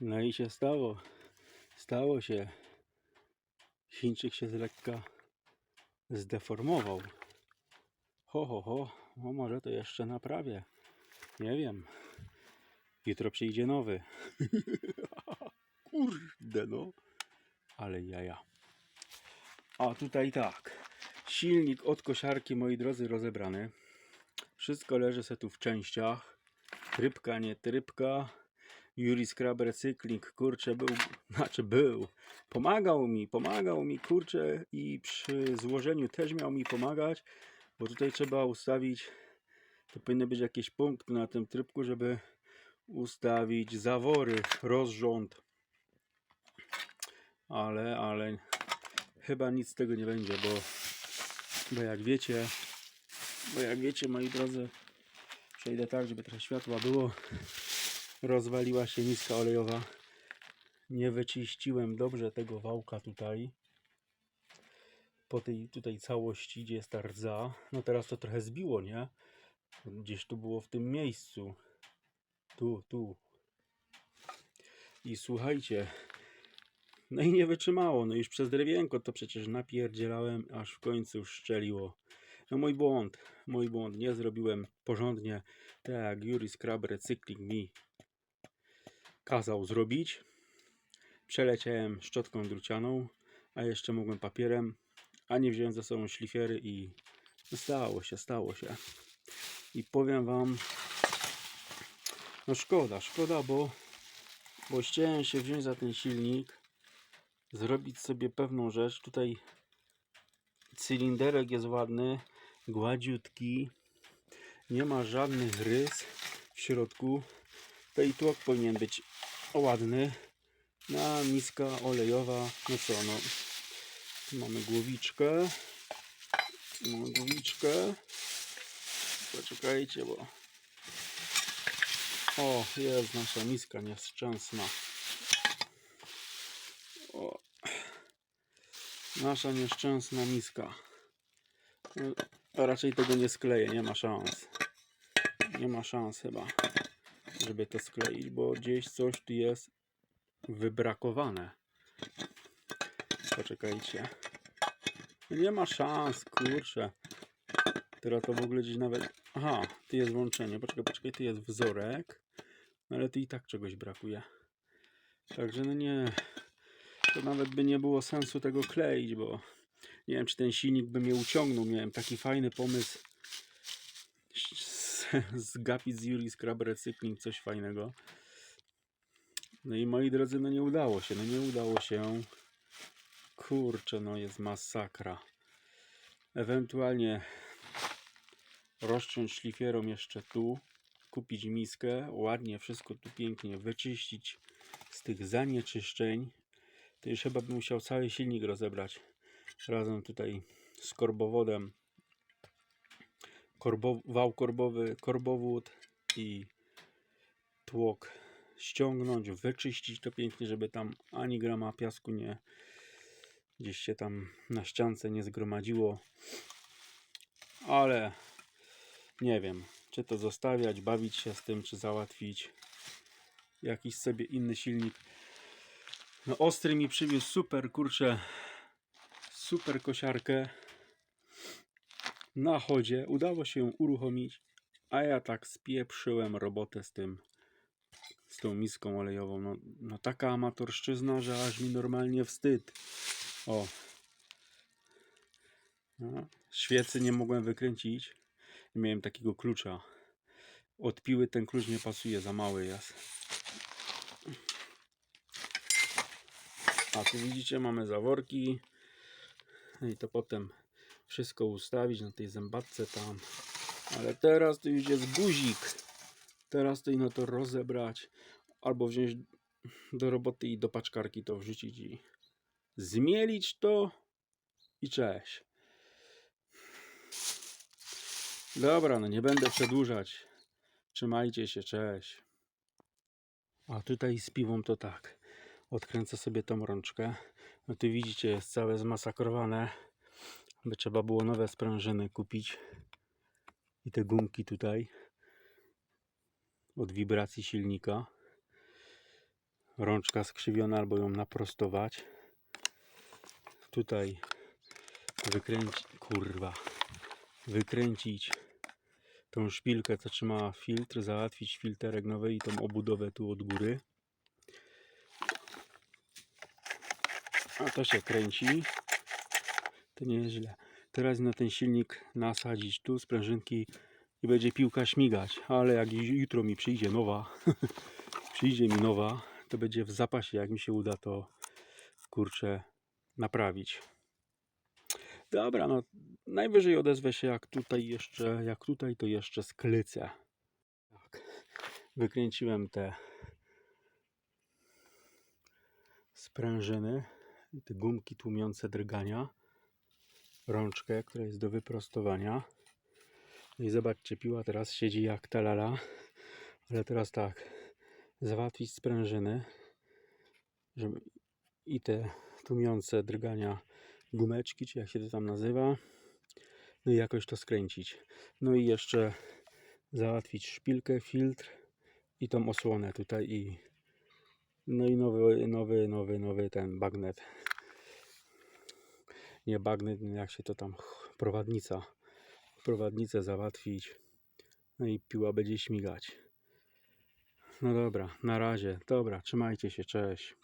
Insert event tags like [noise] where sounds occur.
No i się stało. Stało się. Chińczyk się z lekka zdeformował. Ho, ho, ho. No może to jeszcze naprawię. Nie wiem. Jutro przyjdzie nowy. [laughs] Kurde no. Ale jaja. A tutaj tak. Silnik od kosiarki, moi drodzy, rozebrany. Wszystko leży se tu w częściach. Trybka, nie trybka. Yuri Scrub Recykling, kurczę, był, [laughs] znaczy był, pomagał mi, pomagał mi, kurczę, i przy złożeniu też miał mi pomagać, bo tutaj trzeba ustawić, to powinny być jakieś punkty na tym trybku, żeby ustawić zawory, rozrząd, ale, ale chyba nic z tego nie będzie, bo, bo jak wiecie, bo jak wiecie, moi drodzy, przejdę tak, żeby trochę światła było, rozwaliła się miska olejowa. Nie wyczyściłem dobrze tego wałka tutaj. Po tej tutaj całości, gdzie jest ta rdza. No teraz to trochę zbiło, nie? Gdzieś tu było w tym miejscu. Tu, tu. I słuchajcie. No i nie wytrzymało. No już przez drewienko to przecież napierdzielałem, aż w końcu szczeliło. No mój błąd, mój błąd. Nie zrobiłem porządnie tak Yuri Scrub Recykling mi kazał zrobić. Przeleciałem szczotką drucianą, a jeszcze mogłem papierem, a nie wziąłem ze sobą szlifiery i stało się, stało się. I powiem wam, no szkoda, szkoda, bo, bo chciałem się wziąć za ten silnik, zrobić sobie pewną rzecz. Tutaj cylinderek jest ładny, gładziutki, nie ma żadnych rys w środku. I tłok powinien być ładny. Na miska olejowa. No co, no. Tu mamy głowiczkę. Mamy głowiczkę. Poczekajcie, bo... O, jest nasza miska nieszczęsna. O. Nasza nieszczęsna miska. No, raczej tego nie skleję, nie ma szans. Nie ma szans chyba, żeby to skleić, bo gdzieś coś tu jest wybrakowane. Poczekajcie. Nie ma szans, kurczę. Teraz to w ogóle gdzieś nawet... Aha, tu jest włączenie. Poczekaj, poczekaj, tu jest wzorek. No ale tu i tak czegoś brakuje. Także no nie... To nawet by nie było sensu tego kleić, bo... Nie wiem, czy ten silnik by mnie uciągnął. Miałem taki fajny pomysł zgapić [laughs] z Yuri Scrub Recykling coś fajnego. No i moi drodzy, no nie udało się, no nie udało się. Kurczę, no jest masakra. Ewentualnie rozciąć szlifierą jeszcze tu, kupić miskę, ładnie wszystko tu pięknie wyczyścić z tych zanieczyszczeń. To już chyba bym musiał cały silnik rozebrać razem tutaj z korbowodem. Korbo, wał korbowy, korbowód i tłok ściągnąć, wyczyścić to pięknie, żeby tam ani grama piasku nie gdzieś się tam na ściance nie zgromadziło. Ale nie wiem, czy to zostawiać, bawić się z tym, czy załatwić jakiś sobie inny silnik. No ostry mi przywiózł super, kurczę, super kosiarkę na chodzie. Udało się uruchomić, a ja tak spieprzyłem robotę z tym, z tą miską olejową. No, no taka amatorszczyzna, że aż mi normalnie wstyd. O. No, świecy nie mogłem wykręcić. Nie miałem takiego klucza. Od piły ten klucz nie pasuje, za mały jest. A tu widzicie, mamy zaworki. No i to potem wszystko ustawić na tej zębatce tam. Ale teraz to już jest guzik. Teraz to ino to rozebrać. Albo wziąć do roboty i do paczkarki to wrzucić i zmielić to i cześć. Dobra, no nie będę przedłużać. Trzymajcie się, cześć. A tutaj z piwą to tak. Odkręcę sobie tą rączkę. No tu widzicie, jest całe zmasakrowane. By trzeba było nowe sprężyny kupić. I te gumki tutaj. Od wibracji silnika. rączka skrzywiona albo ją naprostować. Tutaj wykręcić, kurwa, wykręcić tą szpilkę, co trzyma filtr, załatwić filterek nowy i tą obudowę tu od góry. A to się kręci. To nie jest źle. Teraz na ten silnik nasadzić tu sprężynki i będzie piłka śmigać. Ale jak jutro mi przyjdzie nowa, [laughs] przyjdzie mi nowa, to będzie w zapasie. Jak mi się uda to kurczę naprawić. Dobra, no najwyżej odezwę się jak tutaj jeszcze, jak tutaj to jeszcze sklycę. Tak. Wykręciłem te sprężyny i te gumki tłumiące drgania. Rączkę, która jest do wyprostowania. No i zobaczcie, piła teraz siedzi jak talala. Ale teraz tak, załatwić sprężyny, żeby i te tłumiące drgania gumeczki, czy jak się to tam nazywa. No i jakoś to skręcić. No i jeszcze załatwić szpilkę, filtr i tą osłonę tutaj i no i nowy, nowy, nowy, nowy ten bagnet. Nie bagnet, jak się to tam prowadnica. Prowadnicę załatwić. No i piła będzie śmigać. No dobra, na razie. Dobra, trzymajcie się, cześć.